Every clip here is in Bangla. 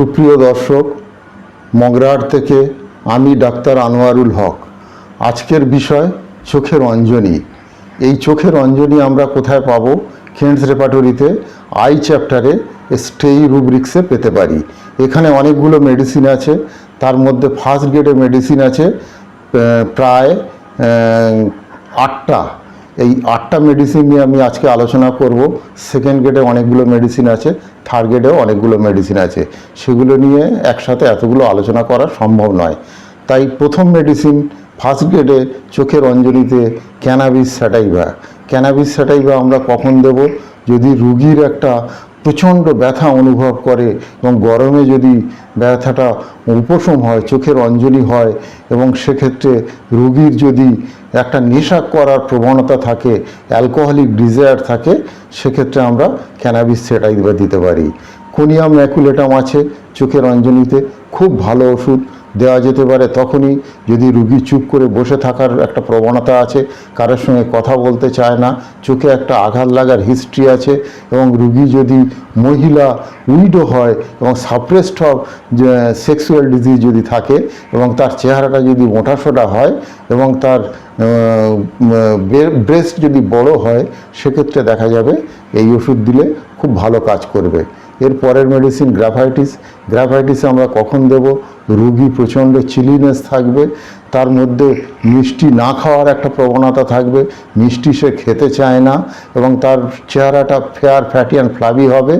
সুপ্রিয় দর্শক মগরাহাট থেকে আমি ডাক্তার আনোয়ারুল হক। আজকের বিষয় চোখের অঞ্জনী। এই চোখের অঞ্জনী আমরা কোথায় পাবো? খেন্স রেপাটরিতে, আই চ্যাপ্টারে, স্টেই রুব্রিক্সে পেতে পারি। এখানে অনেকগুলো মেডিসিন আছে, তার মধ্যে ফার্স্ট গ্রেডের মেডিসিন আছে প্রায় আটটা। এই আটটা মেডিসিন নিয়ে আমি আজকে আলোচনা করব। সেকেন্ড গ্রেডে অনেকগুলো মেডিসিন আছে থার্ড গ্রেডেও অনেকগুলো মেডিসিন আছে। সেগুলো নিয়ে একসাথে এতগুলো আলোচনা করা সম্ভব নয়। তাই প্রথম মেডিসিন ফার্স্ট গ্রেডে চোখের অঞ্জলিতে ক্যানাবিস স্যাটাইভা ক্যানাবিস স্যাটাইভা আমরা কখন দেব? যদি রুগীর একটা প্রচণ্ড ব্যথা অনুভব করে এবং গরমে যদি ব্যথাটা উপশম হয়, চোখের অঞ্জলি হয় এবং সেক্ষেত্রে রুগীর যদি একটা নেশা করার প্রবণতা থাকে অ্যালকোহলিক ডিজায়ার থাকে, সেক্ষেত্রে আমরা ক্যানাবিস সেটাই দিতে পারি। কোনিয়াম ম্যাকুলেটাম আছে, চোখের অঞ্জলিতে, খুব ভালো ওষুধ। দেওয়া যেতে পারে, তখনই যদি রুগী চুপ করে বসে থাকার একটা প্রবণতা আছে, কারোর সঙ্গে কথা বলতে চায় না, চোখে একটা আঘাত লাগার হিস্ট্রি আছে, এবং রুগী যদি মহিলা উইডো হয় এবং সাপ্রেসড অফ সেক্সুয়াল ডিজিজ যদি থাকে, এবং তার চেহারাটা যদি মোটাসোটা হয়, এবং তার ব্রেস্ট যদি বড় হয়, সেক্ষেত্রে দেখা যাবে এই ওষুধ দিলে খুব ভালো কাজ করবে। এর পরের মেডিসিন গ্রাফাইটিস গ্রাফাইটিসে আমরা কখন দেব? রুগী প্রচণ্ড চিলিনেস থাকবে, তার মধ্যে মিষ্টি না খাওয়ার একটা প্রবণতা থাকবে, মিষ্টি সে খেতে চায় না এবং তার চেহারাটা ফেয়ার ফ্যাটি অ্যান্ড ফ্লাবি হবে,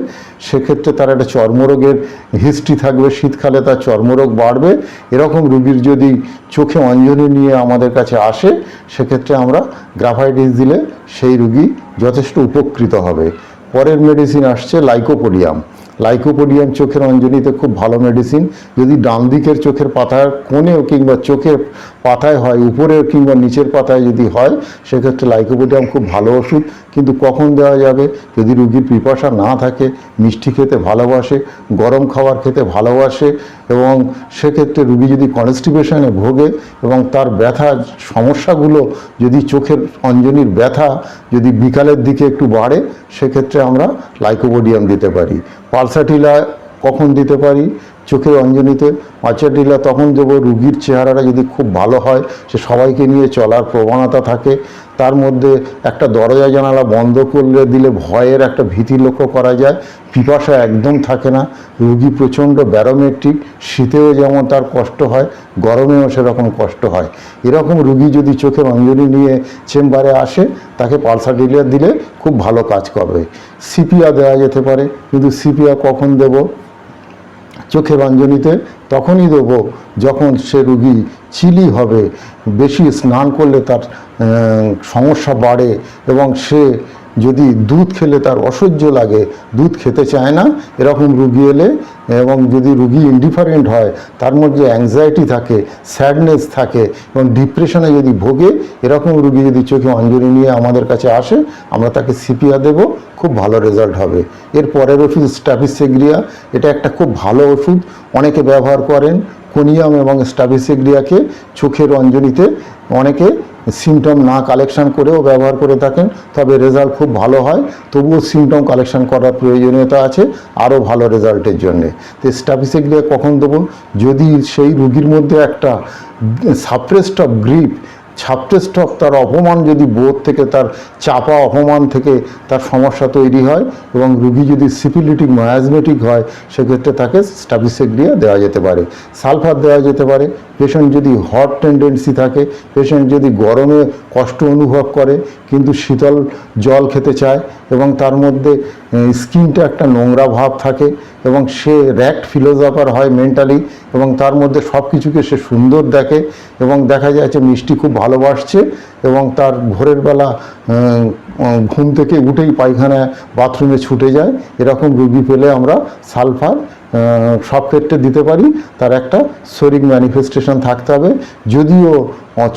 সেক্ষেত্রে তার একটা চর্মরোগের হিস্ট্রি থাকবে, শীতকালে তার চর্মরোগ বাড়বে। এরকম রুগীর যদি চোখে অঞ্জনি নিয়ে আমাদের কাছে আসে, সেক্ষেত্রে আমরা গ্রাফাইটিস দিলে সেই রুগী যথেষ্ট উপকৃত হবে। পরের মেডিসিন আসছে লাইকোপোডিয়াম লাইকোপোডিয়াম চোখের অঞ্জনিতে খুব ভালো মেডিসিন যদি ডান দিকের চোখের পাতার কোণেও কিংবা চোখের পাতায় হয় উপরেও কিংবা নিচের পাতায় যদি হয়, সেক্ষেত্রে লাইকোপোডিয়াম খুব ভালো ওষুধ। কিন্তু কখন দেওয়া যাবে? যদি রুগীর পিপাসা না থাকে, মিষ্টি খেতে ভালোবাসে, গরম খাবার খেতে ভালোবাসে, এবং সেক্ষেত্রে রুগী যদি কনস্টিপেশনে ভোগে এবং তার ব্যথা, সমস্যাগুলো যদি চোখের অঞ্জনির ব্যথা যদি বিকালের দিকে একটু বাড়ে, সেক্ষেত্রে আমরা লাইকোপোডিয়াম দিতে পারি। পালসাটিলা কখন দিতে পারি? চোখের অঞ্জনিতে। পালসাটিলা তখন দেবো, রুগীর চেহারাটা যদি খুব ভালো হয়, সে সবাইকে নিয়ে চলার প্রবণতা থাকে। তার মধ্যে একটা দরজা জানালা বন্ধ করলে দিলে ভয়ের একটা ভীতি লক্ষ্য করা যায়। পিপাসা একদম থাকে না। রুগী প্রচণ্ড ব্যারোমেট্রিক, শীতেও যেমন তার কষ্ট হয়, গরমেও সেরকম কষ্ট হয়। এরকম রুগী যদি চোখের অঞ্জলি নিয়ে চেম্বারে আসে, তাকে পালসাডিলিয়া দিলে খুব ভালো কাজ করবে। সিপিয়া দেওয়া যেতে পারে, কিন্তু সিপিয়া কখন দেবো? চোখের বাঞ্জনিতে, তখনই দেবো যখন সে রুগী চিলি হবে। বেশি স্নান করলে তার সমস্যা বাড়ে এবং সে যদি দুধ খেলে তার অসহ্য লাগে, দুধ খেতে চায় না, এরকম রুগী এলে এবং যদি রুগী ইনডিফারেন্ট হয়, তার মধ্যে অ্যাংজাইটি থাকে স্যাডনেস থাকে এবং ডিপ্রেশনে যদি ভোগে, এরকম রুগী যদি চোখে অঞ্জলি নিয়ে আমাদের কাছে আসে, আমরা তাকে সিপিয়া দেব, খুব ভালো রেজাল্ট হবে। এর পরের ওষুধ স্টাফিসেগ্রিয়া, এটা একটা খুব ভালো ওষুধ, অনেকে ব্যবহার করেন কোনিয়াম এবং স্টাভিসেগ্রিয়াকে চোখের অঞ্জলিতে অনেকে সিমটম না কালেকশন করেও ব্যবহার করে থাকেন, তবে রেজাল্ট খুব ভালো হয়। তবুও সিমটম কালেকশন করার প্রয়োজনীয়তা আছে, আরও ভালো রেজাল্টের জন্যে। তো স্টাফিসেগ্রিয়া কখন দেবো? যদি সেই রুগীর মধ্যে একটা suppressed of grief suppressed of তার অপমান যদি বোধ থেকে, তার চাপা অপমান থেকে তার সমস্যা তৈরি হয় এবং রুগী যদি সিপিলিটিক মায়াজমেটিক হয়, সেক্ষেত্রে তাকে স্টাফিসেগ্রিয়া দেওয়া যেতে পারে সালফার দেওয়া যেতে পারে। পেশেন্ট যদি হট টেন্ডেন্সি থাকে পেশেন্ট যদি গরমে কষ্ট অনুভব করে, কিন্তু শীতল জল খেতে চায় এবং তার মধ্যে স্কিনটা একটা নোংরা ভাব থাকে এবং সে র্যাক্ট ফিলোজফার হয় মেন্টালি এবং তার মধ্যে সব কিছুকে সে সুন্দর দেখে এবং দেখা যায় যে মিষ্টি খুব ভালোবাসছে এবং তার ভোরের বেলা ঘুম থেকে উঠেই পায়খানায় বাথরুমে ছুটে যায়। এরকম রুগী পেলে আমরা সালফার সব ক্ষেত্রে দিতে পারি। তার একটা শরীর ম্যানিফেস্টেশন থাকতে হবে। যদিও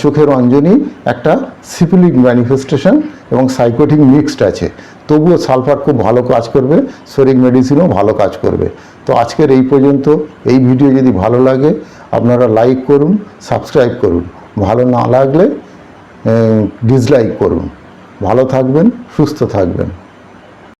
চোখের অঞ্জনি একটা সিপিলিক ম্যানিফেস্টেশন এবং সাইকোটিক মিক্সড আছে। তবুও সালফার খুব ভালো কাজ করবে শরীর মেডিসিনও ভালো কাজ করবে। তো আজকের এই পর্যন্ত। এই ভিডিও যদি ভালো লাগে, আপনারা লাইক করুন সাবস্ক্রাইব করুন। ভালো না লাগলে ডিসলাইক করুন। ভালো থাকবেন, সুস্থ থাকবেন।